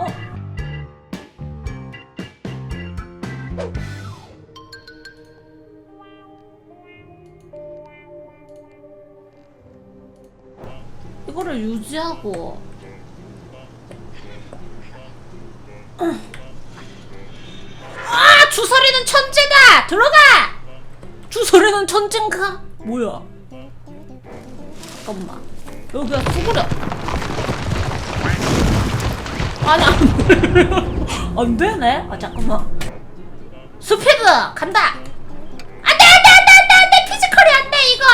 어? 이거를 유지하고. 아 주설이는 천재다! 들어가! 주설이는 천재인가? 뭐야? 잠깐만. 여기가 수그려 아니 안, 안 되네. 아 잠깐만. 스피드! 간다! 안돼 안돼 안돼 안돼 안돼 피지컬이 안돼 이거!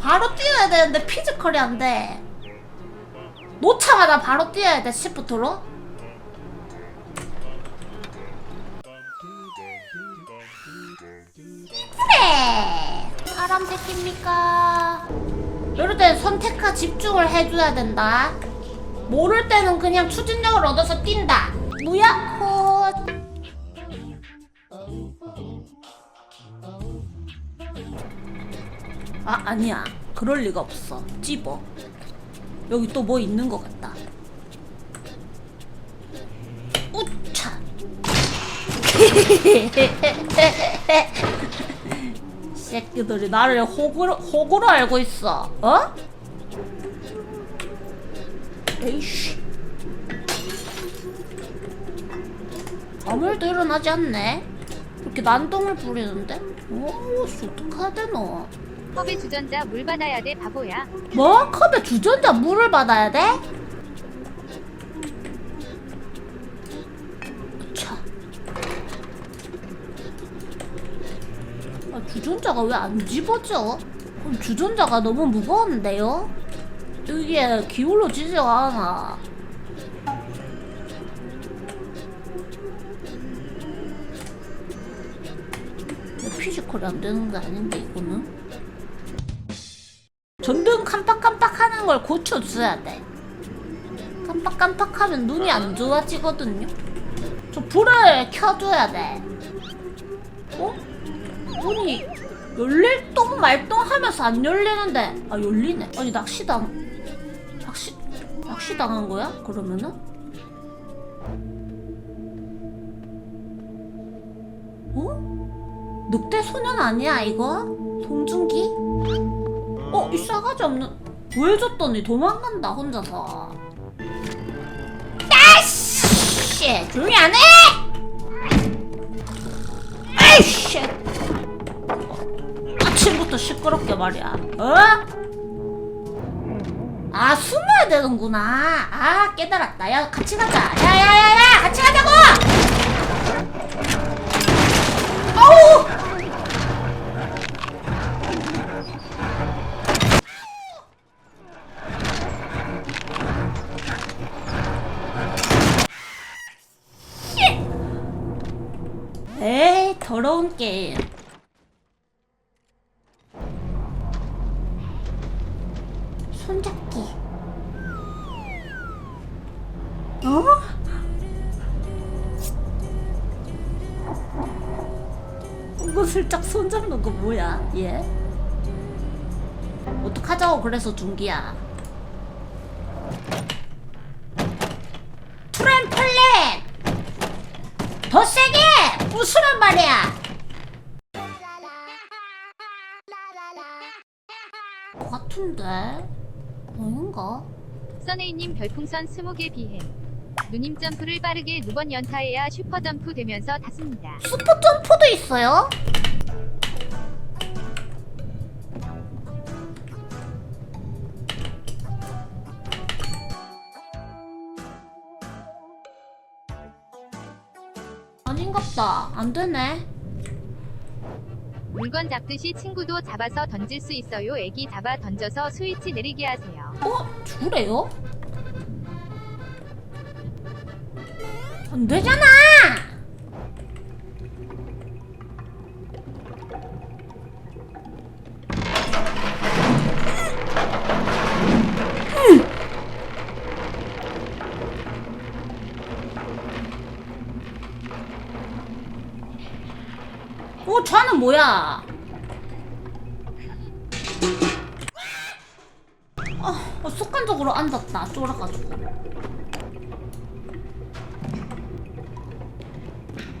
바로 뛰어야 되는데 피지컬이 안돼. 놓자마자 바로 뛰어야 돼 시프트로? 그래 사람 새끼입니까? 이럴 때 선택과 집중을 해줘야 된다 모를 때는 그냥 추진력을 얻어서 뛴다. 무야호 아 아니야. 그럴 리가 없어. 찝어. 여기 또 뭐 있는 것 같다. 우차. 새끼들이 나를 호구로, 호구로 알고 있어. 어? 에이씨 아무 일도 일어나지 않네 이렇게 난동을 부리는데? 오, 씨, 어떡해야 되노? 컵의 주전자 물 받아야 돼 바보야. 뭐? 컵에 주전자 물을 받아야 돼? 차. 아, 주전자가 왜 안 집어져? 그럼 주전자가 너무 무거운데요? 이게 기울어지지가 않아. 왜 피지컬이 안 되는 게 아닌데 이거는? 전등 깜빡깜빡하는 걸 고쳐줘야 돼. 깜빡깜빡하면 눈이 안 좋아지거든요. 저 불을 켜줘야 돼. 어? 문이 열릴 똥 말똥 하면서 안 열리는데 아 열리네. 아니 낚시당 낚시 낚시 당한 거야? 그러면은? 어? 늑대 소년 아니야 이거? 송중기? 어? 이 싸가지 없는 보여줬더니 도망간다 혼자서 아씨 조용히 안 해! 아이씨 아침부터 시끄럽게 말이야 어? 아 숨어야 되는구나. 아 깨달았다. 야 같이 가자. 야야야야 같이 가자고! 아우! 에이 더러운 게임 슬쩍 손잡는 거 뭐야 얘? 어떡하자고 그래서 준기야 트램플린 더 세게 부수란 말이야. 것 같은데 아닌가? 써네이님 별풍선 20개 비행. 누님 점프를 빠르게 두번 연타해야 슈퍼 점프 되면서 닿습니다. 슈퍼 점프도 있어요? 아닌갑다. 안 되네. 물건 잡듯이 친구도 잡아서 던질 수 있어요. 애기 잡아 던져서 스위치 내리게 하세요. 어? 그래요? 안 되잖아! 뭐야? 어, 어, 습관적으로 앉았다. 쫄아가지고.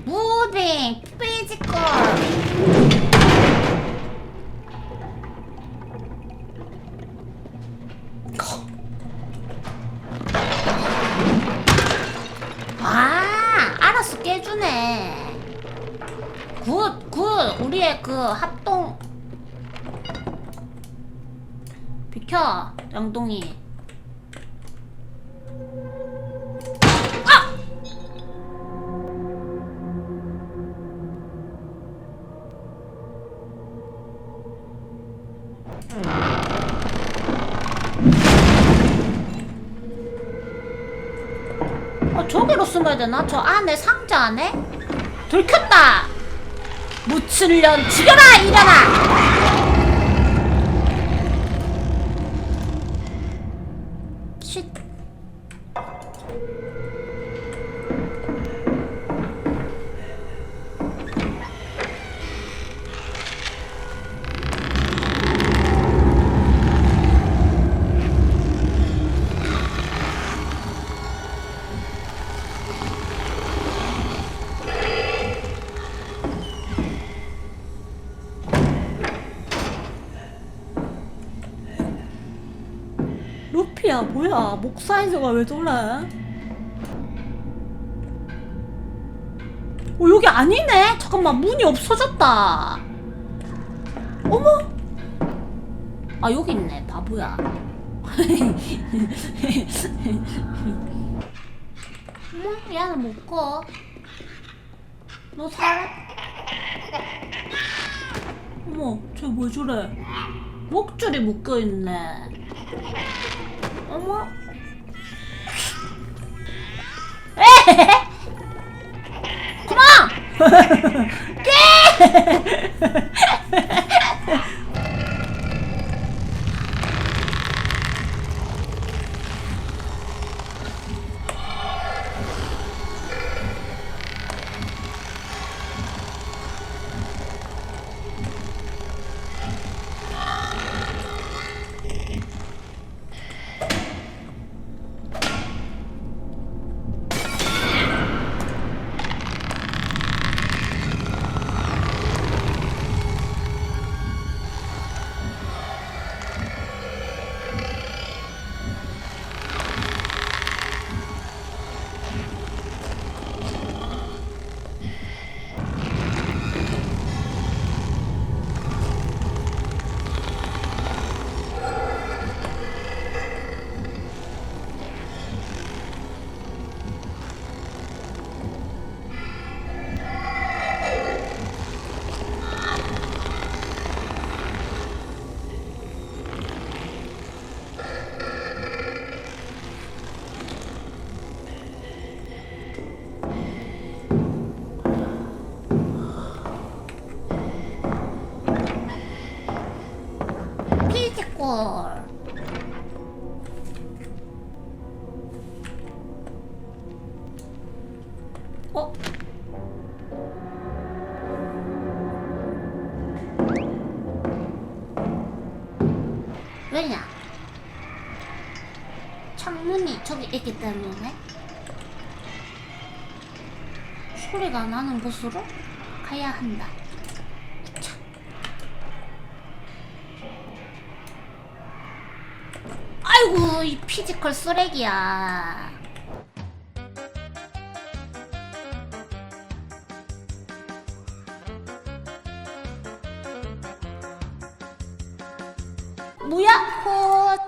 무대 피지컬. 굿 굿 우리의 그 합동 비켜 양동이 어, 저기로 숨어야 되나? 저 안에 상자 안에? 들켰다! 무칠년 죽여라 이년아! 쉿. 루피야 뭐야? 목 사이즈가 왜 저래? 어 여기 아니네? 잠깐만 문이 없어졌다. 어머? 아 여기 있네. 바보야. 어머 얘는 못꺼 너 살아? 어머 쟤 왜 저래? 목줄이 묶여있네 어머. 에! 그만! 왜냐? 창문이 저기 있기 때문에 소리가 나는 곳으로 가야 한다. 차. 아이고 이 피지컬 쓰레기야. 뭐야? 헛.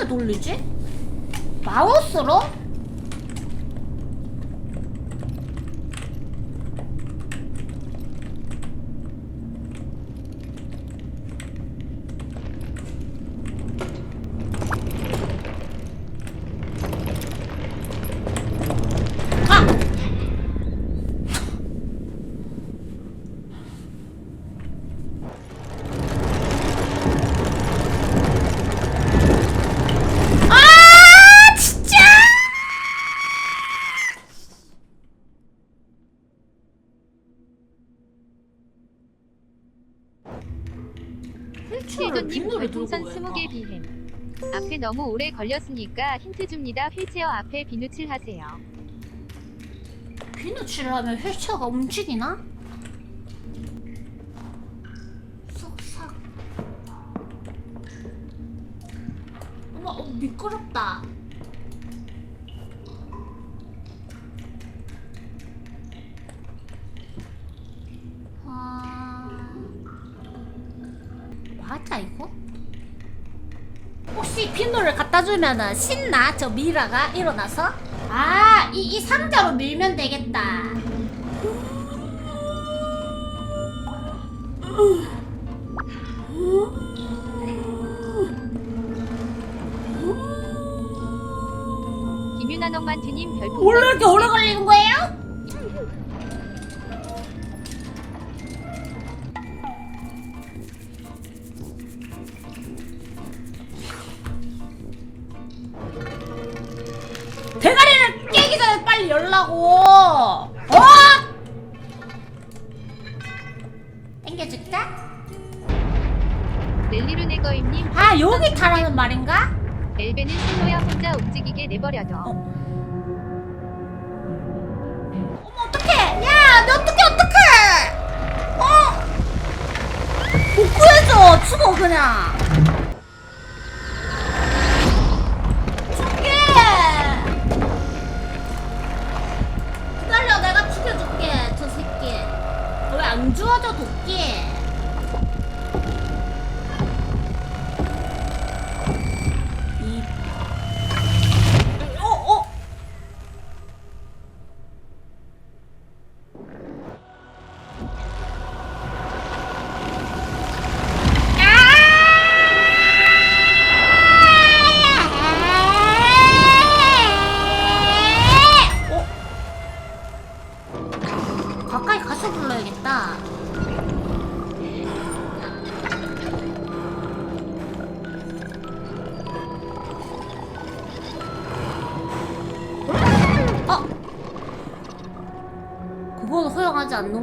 돌리지? 마우스로? 12햄. 앞에 너무 오래 걸렸으니까 힌트 줍니다. 휠체어 앞에 비누칠 하세요. 비누칠을 하면 휠체어가 움직이나? 쏙쏙. 어머, 어, 미끄럽다. 맞아, 이거? 비누를 갖다 주면은 신나? 저 미라가 일어나서? 아, 이, 이 상자로 밀면 되겠다. 김윤아농만트님 별풍선 원래 이렇게 오래 걸리는 거예요? 열라고. 어? 땡겨줄까? 넬리루 네거임님 아 여기 타라는 말인가? 엘베는 슬로야 혼자 움직이게 내버려둬. 어. 어머 어떡해 야 너 어떡해 어떡해 어 복구해줘 죽어 그냥 안 주워져 도끼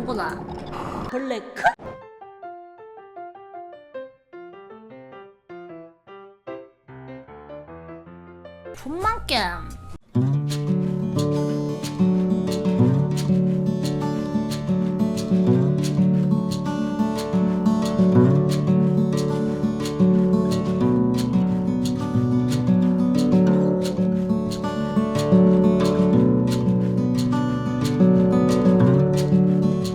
않는구나. 벌레 크? 존만 게임.